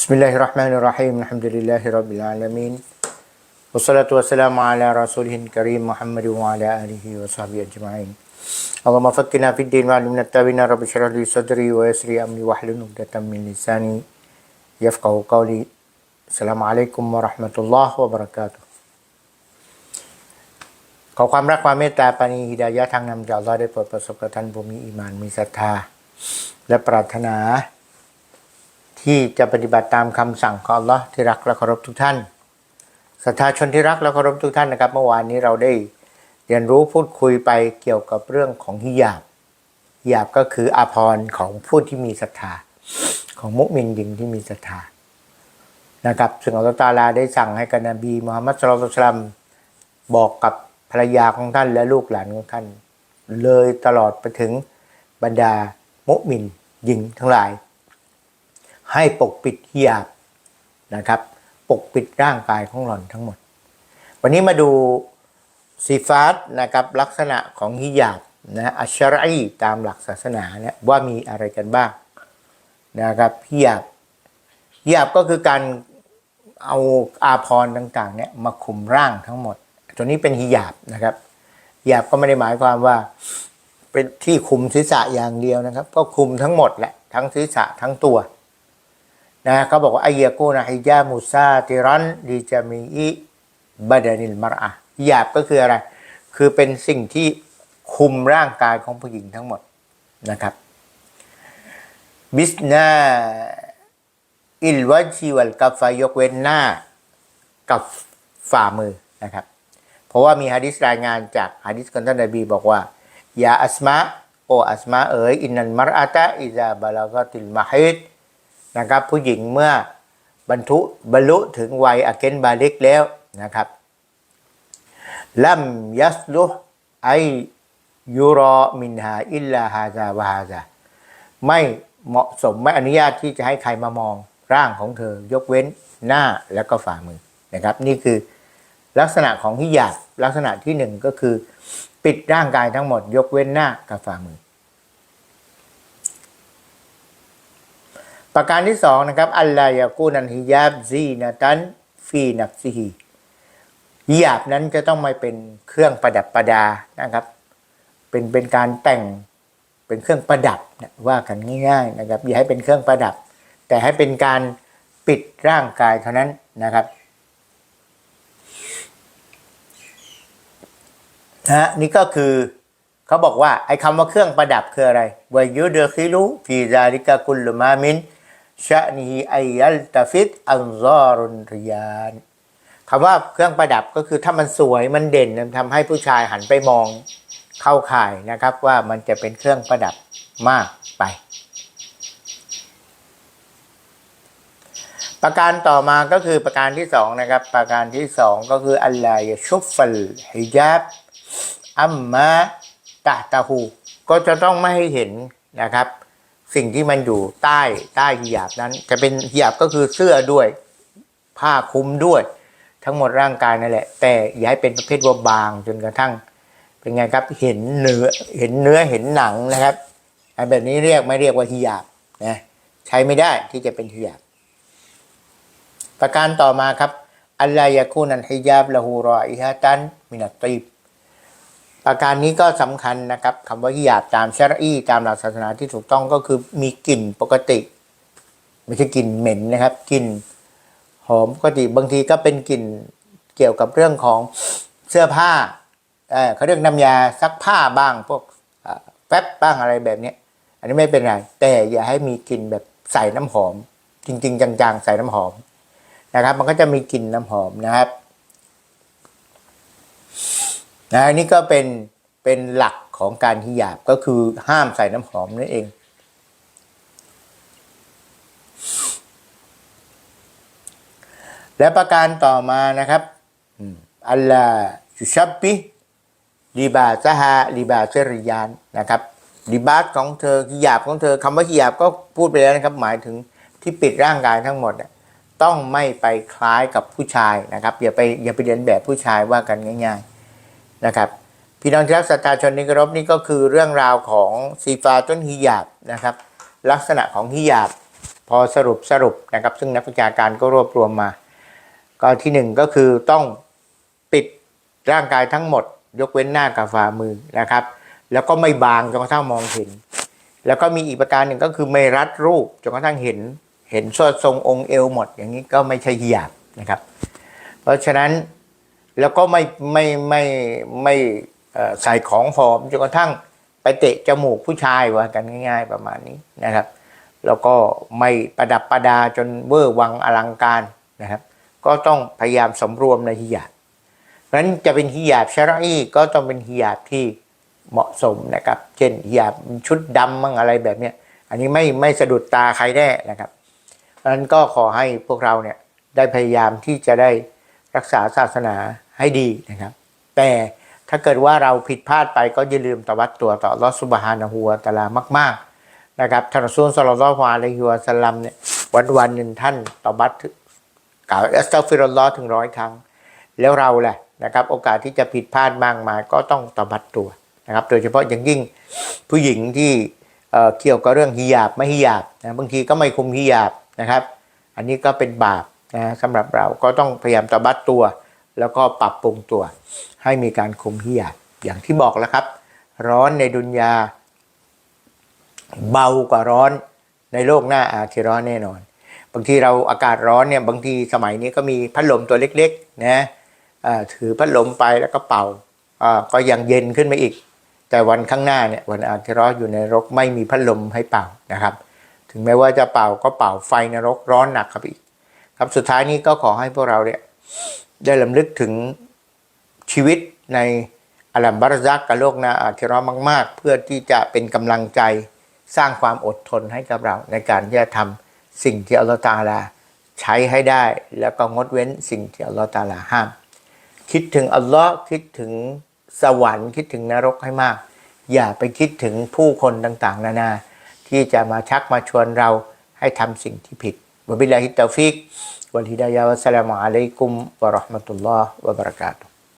بسم الله الرحمن الرحيم الحمد لله رب العالمين والصلاة والسلام على رسوله الكريم محمد وعلى آله وصحبه أجمعين اللهم فكنا في الدين وعلمنا التابعين رب اشرح لي صدري ويسري أمري واحلل عقدة من لساني يفقه قولي السلام عليكم ورحمة الله وبركاته ขอความรักความเมตตาปณีฮิดายะทางนำจากเราได้เปิดประสบการณ์บุมีอิมานมีศรัทธาและปรารถนา ที่จะปฏิบัติตามคำสั่งของอัลลอฮ์ที่รักและเคารพทุกท่านศรัทธาชนที่รักและเคารพทุกท่านนะครับ เมื่อวานนี้เราได้เรียนรู้พูดคุยไปเกี่ยวกับเรื่องของฮิญาบฮิญาบก็คืออาภรณ์ของผู้ที่มีศรัทธาของมุสลิมหญิงที่มีศรัทธานะครับซึ่งอัลลอฮ์ตาลาได้สั่งให้กับนบีมุฮัมมัดสุลลัลลัมบอกกับภรรยาของท่านและลูกหลานของท่าน เลยตลอดไปถึงบรรดามุมินหญิงทั้งหลาย ให้ปกปิดฮิญาบนะครับ ปกปิดร่างกายของหล่อนทั้งหมด วันนี้มาดูซีฟาตนะครับลักษณะของฮิญาบนะอัชชะรีตามหลักศาสนาเนี่ยว่ามีอะไรกันบ้างนะครับฮิญาบฮิญาบก็คือการเอาอาภรต่างๆเนี่ยมาคุมร่างทั้งหมด ตัวนี้เป็นฮิญาบนะครับฮิญาบก็ไม่ได้หมายความว่าเป็นที่คุมศีรษะอย่างเดียวนะครับ ก็คุมทั้งหมดแหละทั้งศีรษะทั้งตัว นะเขาบอกว่าอายะกูนะฮิญามุซาติรันดีจามีอิบาดานิลมารอะฮิญาบก็คืออะไร คือเป็นสิ่งที่คุมร่างกายของผู้หญิงทั้งหมดนะครับบิสนาอิลวัชีวัลกัฟฟายกเว้นหน้ากับฝ่ามือนะครับ เพราะว่ามีฮะดิษรายงานจากฮะดิษของท่านนบีบอกว่ายาอัสมาโออัสมาเอ๋ยอินนันมารอาตะอิซาบาลากติลมาฮิด นะครับ ผู้หญิงเมื่อบรรทุบรรลุถึงวัยอาเกนบาลิกแล้วนะครับลัมยัสลุไอยูรอมินฮาอิลลาฮาซาวะฮาซาไม่เหมาะสมไม่อนุญาตที่จะให้ใครมามองร่างของเธอ ยกเว้นหน้าแล้วก็ฝ่ามือนะครับ นี่คือลักษณะของฮิญาบลักษณะที่หนึ่งก็คือ ปิดร่างกายทั้งหมด ยกเว้นหน้ากับฝ่ามือ ประการที่สองนะครับอัลลายากูนันฮิยาบซีนาตันฟีนักซีฮีฮิญาบนั้นจะต้องไม่เป็นเครื่องประดับประดานะครับ เป็นเป็นการแต่งเป็นเครื่องประดับนะว่ากันง่าย ๆนะครับ อย่าให้เป็นเครื่องประดับ แต่ให้เป็นการปิดร่างกายเท่านั้นนะครับนะนี่ก็คือเขาบอกว่าไอ้คำว่าเครื่องประดับคืออะไรวายุเดคิลุฟีซาลิกะกุลมามิน ชะนีไอยัลตาฟิตอันซอรุนริยานคำว่าเครื่องประดับก็คือถ้ามันสวยมันเด่นมันทำให้ผู้ชายหันไปมองเข้าข่ายนะครับว่ามันจะเป็นเครื่องประดับมากไป ประการต่อมาก็คือประการที่สองนะครับ ประการที่สองก็คืออัลลายชุฟฟัลฮิญาบอัมมาตะตะหูก็จะต้องไม่ให้เห็นนะครับ สิ่งที่มันอยู่ใต้ใต้หิญาบนั้น จะเป็นหิญาบก็คือเสื้อด้วย ผ้าคลุมด้วย ทั้งหมดร่างกายนั่นแหละ แต่อย่าให้เป็นประเภทว่าบางจนกระทั่ง เป็นไงครับเห็นเนื้อเห็นเนื้อเห็นหนังนะครับไอ้แบบนี้เรียกไม่เรียกว่าหิญาบนะใช้ไม่ได้ที่จะเป็นหิญาบประการต่อมาครับอัลลายาคูนันฮิญาบละหูรออิฮะตันมินัตตีบ ประการนี้ก็สำคัญนะครับคำว่าฮิญาบตามชารีตามหลักศาสนาที่ถูกต้องก็คือมีกลิ่นปกติ ไม่ใช่กลิ่นเหม็นนะครับกลิ่นหอมปกติบางทีก็เป็นกลิ่นเกี่ยวกับเรื่องของเสื้อผ้าเออเขาเรียกน้ำยาซักผ้าบ้างพวกเอ่อแฟบบ้างอะไรแบบนี้อันนี้ไม่เป็นไรแต่อย่าให้มีกลิ่นแบบใส่น้ำหอม จริง ๆ จังๆ ใส่น้ำหอมนะครับ มันก็จะมีกลิ่นน้ำหอมนะครับ นะอันนี้ก็เป็นเป็นหลักของการฮิญาบก็คือห้ามใส่น้ำหอมนั่นเองและประการต่อมานะครับอัลลาชุชับปิลิบาซฮาลิบาเซริยานนะครับลิบาสของเธอฮิญาบของเธอคำว่าฮิญาบก็พูดไปแล้วนะครับ หมายถึงที่ปิดร่างกายทั้งหมดต้องไม่ไปคล้ายกับผู้ชายนะครับ อย่าไปอย่าไปเรียนแบบผู้ชายว่ากันง่าย ๆ นะครับพี่น้องที่รักศรัทธาชนนิกรบนี่ก็คือเรื่องราวของซีฟาต้นฮิญาบนะครับ ลักษณะของฮิญาบพอสรุปสรุปนะครับ ซึ่งนักวิชาการก็รวบรวมมา ก็ที่หนึ่งก็คือต้องปิดร่างกายทั้งหมด ยกเว้นหน้ากับฝ่ามือนะครับ แล้วก็ไม่บางจนกระทั่งมองเห็น แล้วก็มีอีกประการหนึ่งก็คือไม่รัดรูปจนกระทั่งเห็นเห็นสวดทรงองค์เอวหมด อย่างนี้ก็ไม่ใช่ฮิญาบนะครับ เพราะฉะนั้น แล้วก็ไม่ไม่ไม่ไม่ใส่ของหอมจนกระทั่งไปเตะจมูกผู้ชายว่ากันง่าย ๆ ประมาณนี้นะครับ แล้วก็ไม่ประดับประดาจนเวอร์วังอลังการนะครับ ก็ต้องพยายามสำรวมในฮิญาบเพราะฉะนั้นจะเป็นฮิญาบชะรออีก็ต้องเป็นฮิญาบที่เหมาะสมนะครับ เช่นฮิญาบชุดดำมั่งอะไรแบบเนี้ยอันนี้ไม่ไม่สะดุดตาใครแน่นะครับเพราะฉะนั้นก็ขอให้พวกเราเนี่ยได้พยายามที่จะได้รักษาศาสนา ให้ดีนะครับ แต่ถ้าเกิดว่าเราผิดพลาดไปก็อย่าลืมตวัดตัวต่อลอสุบฮานะฮูวตะอาลามากๆนะครับท่านซูลสลลอฮุอะลัยฮิวสลัมเนี่ยวันวันๆหนึ่งท่านตบัดกล่าวอัสตัฟิรุลลอฮ์ถึงร้อยครั้ง แล้วเราแหละนะครับ โอกาสที่จะผิดพลาดมากมายก็ต้องตบัดตัวนะครับ โดยเฉพาะอย่างยิ่งผู้หญิงที่เเกี่ยวกับเรื่องฮิญาบไม่ฮิญาบนะบางทีก็ไม่คุมฮิญาบนะครับ อันนี้ก็เป็นบาปนะสำหรับเราก็ต้องพยายามตบัดตัว แล้วก็ปรับปรุงตัวให้มีการคุมฮิญาบอย่างที่บอกแล้วครับ ร้อนในดุนยา เบากว่าร้อนในโลกหน้าอาคิเราะห์แน่นอน บางทีเราอากาศร้อนเนี่ยบางทีสมัยนี้ก็มีพัดลมตัวเล็กๆนะถือพัดลมไปแล้วก็เป่าก็ยังเย็นขึ้นมาอีก แต่วันข้างหน้าเนี่ยวันอาคิเราะห์อยู่ในนรกไม่มีพัดลมให้เป่านะครับ ถึงแม้ว่าจะเป่าก็เป่าไฟนรกร้อนหนักครับอีก ครับสุดท้ายนี้ก็ขอให้พวกเราเนี่ย ได้ลำลึกถึงชีวิตในอัลลัมบารซักกับโลกนาอาคิราะห์มาก ๆ เพื่อที่จะเป็นกำลังใจสร้างความอดทนให้กับเรา ในการที่จะทำสิ่งที่อัลลอฮฺตาลาใช้ให้ได้ แล้วก็งดเว้นสิ่งที่อัลลอฮฺตาลาห้าม คิดถึงอัลลอฮ์คิดถึงสวรรค์คิดถึงนรกให้มาก อย่าไปคิดถึงผู้คนต่างๆ นานา ที่จะมาชักมาชวนเราให้ทำสิ่งที่ผิดวะบิลลาฮิตตอฟิก วัลฮิดาย